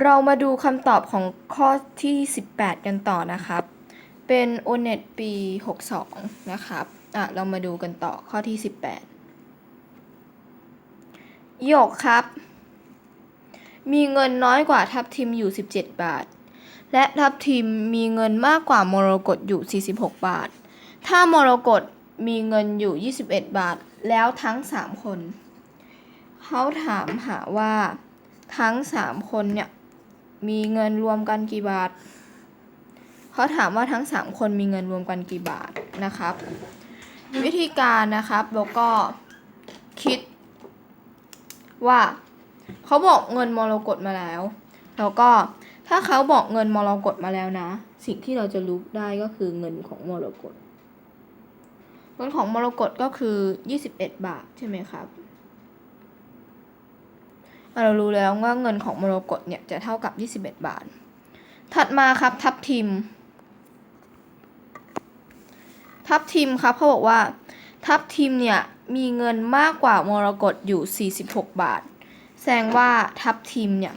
เรามาดูคำตอบของข้อที่ 18 กันต่อนะครับ เป็น o n e t ปี 62 นะครับอะเรามาดูกันต่อข้อที่ 18 หยกครับ มีเงินน้อยกว่าทับทิมอยู่ 17 บาท และทับทิมมีเงินมากกว่ามรกตอยู่ 46 บาท ถ้ามรกตมีเงินอยู่ 21 บาท แล้วทั้ง 3 คน เขาถามหาว่าทั้ง 3 คนเนี่ย มีเงินรวมกันกี่บาทเขาถามว่าทั้ง 3 คนมีเงินรวมกันกี่บาทนะครับ วิธีการนะครับแล้วก็คิดว่าเขาบอกเงินมรกตมาแล้ว แล้วก็ถ้าเขาบอกเงินมรกตมาแล้วนะ สิ่งที่เราจะรู้ได้ก็คือเงินของมรกตเงินของมรกตก็คือ 21 บาทใช่ไหมครับ เรารู้แล้วว่าเงินของมรกตเนี่ยจะเท่ากับ 21 บาท ถัดมาครับทับทิม ทับทิมครับเขาบอกว่า ทับทิมเนี่ยมีเงินมากกว่ามรกตอยู่ 46 บาท แสดงว่าทับทิมเนี่ย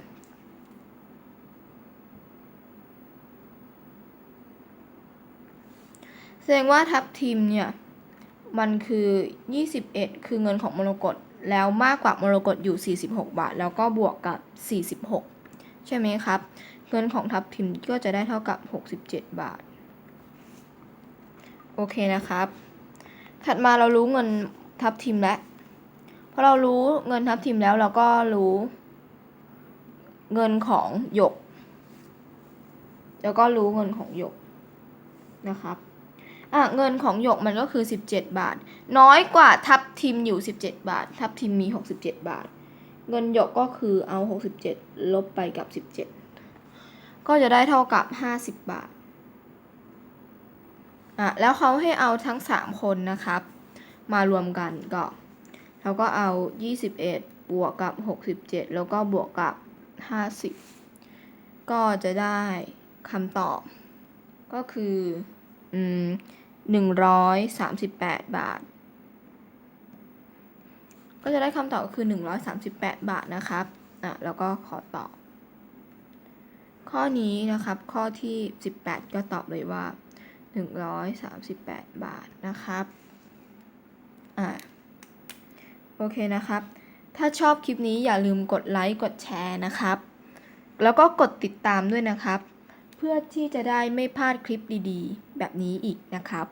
แสดงว่าทับทิมเนี่ยมันคือ 21 คือเงินของมรกต แล้วมากกว่ามรกตอยู่ 46 บาท แล้วก็บวกกับ 46 ใช่ไหมครับ เงินของทับทิมก็จะได้เท่ากับ 67 บาท โอเคนะครับ ถัดมาเรารู้เงินทับทิมแล้วพอเรารู้เงินทับทิมแล้วเราก็รู้ เงินของหยก แล้วก็รู้เงินของหยกนะครับ เงินของหยกมันก็คือ 17 บาท น้อยกว่าทับทิมอยู่ 17 บาท ทับทิมมี 67 บาท เงินหยกก็คือเอา 67 ลบไปกับ 17 ก็จะได้เท่ากับ 50 บาทอะแล้วเขาให้เอาทั้ง 3 คนนะครับ มารวมกันก็เราก็เอา 21 บวกกับ 67 แล้วก็บวกกับ 50 ก็จะได้คำตอบ ก็คือ อืม 138 บาท ก็จะได้คำตอบคือ 138 บาทนะครับอะแล้วก็ขอตอบ ข้อนี้นะครับ ข้อที่ 18 ก็ตอบเลยว่า 138 บาทนะครับอ่าโอเคนะครับ ถ้าชอบคลิปนี้อย่าลืมกดไลค์ กดแชร์นะครับ แล้วก็กดติดตามด้วยนะครับ เพื่อที่จะได้ไม่พลาดคลิปดีๆ แบบนี้อีกนะครับ